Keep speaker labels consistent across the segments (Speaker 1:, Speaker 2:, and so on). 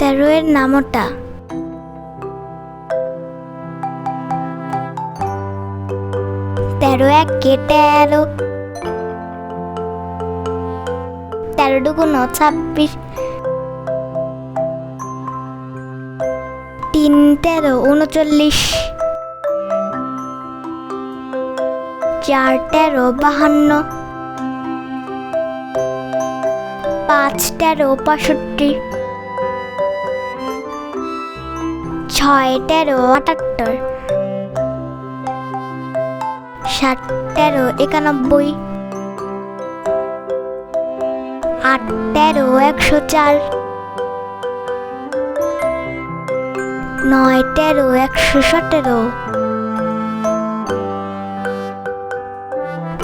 Speaker 1: তেরো এর নামটা। তেরো এক কে তেরো। তেরো দুগুণ ছাব্বিশ। তিন তেরো, উনচল্লিশ। চার তেরো, বাহান্ন। পাঁচ তেরো, পঁয়ষট্টি। ছয় তেরো, আটাত্তর। সাত, তেরো, একানব্বই। আট, তেরো, একশো চার। নয়, তেরো, একশো সতেরো।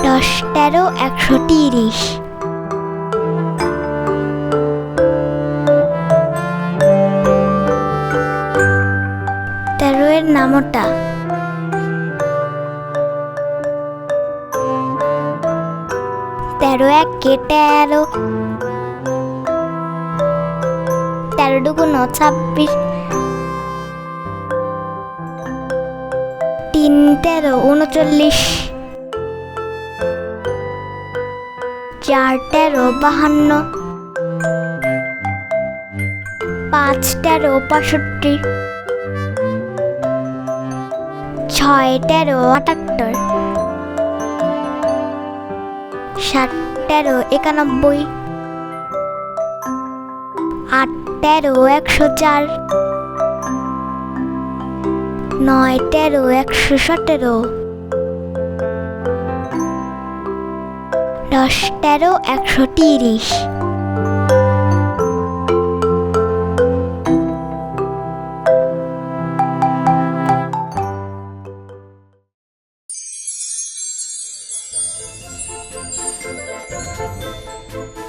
Speaker 1: দশ, তেরো, একশো তিরিশ। তেরো এর নামটা তেরো এক কে তেরো তেরো দুগুণ ছাব্বিশ। তিন তেরো, উনচল্লিশ। চার তেরো, বাহান্ন। পাঁচ তেরো বাষট্টি ছয় তেরো, আটাত্তর। সাত তেরো একানব্বই। আট, তেরো, একশো চার। নয়, তেরো, একশো সতেরো। দশ, তেরো, একশো তিরিশ। Música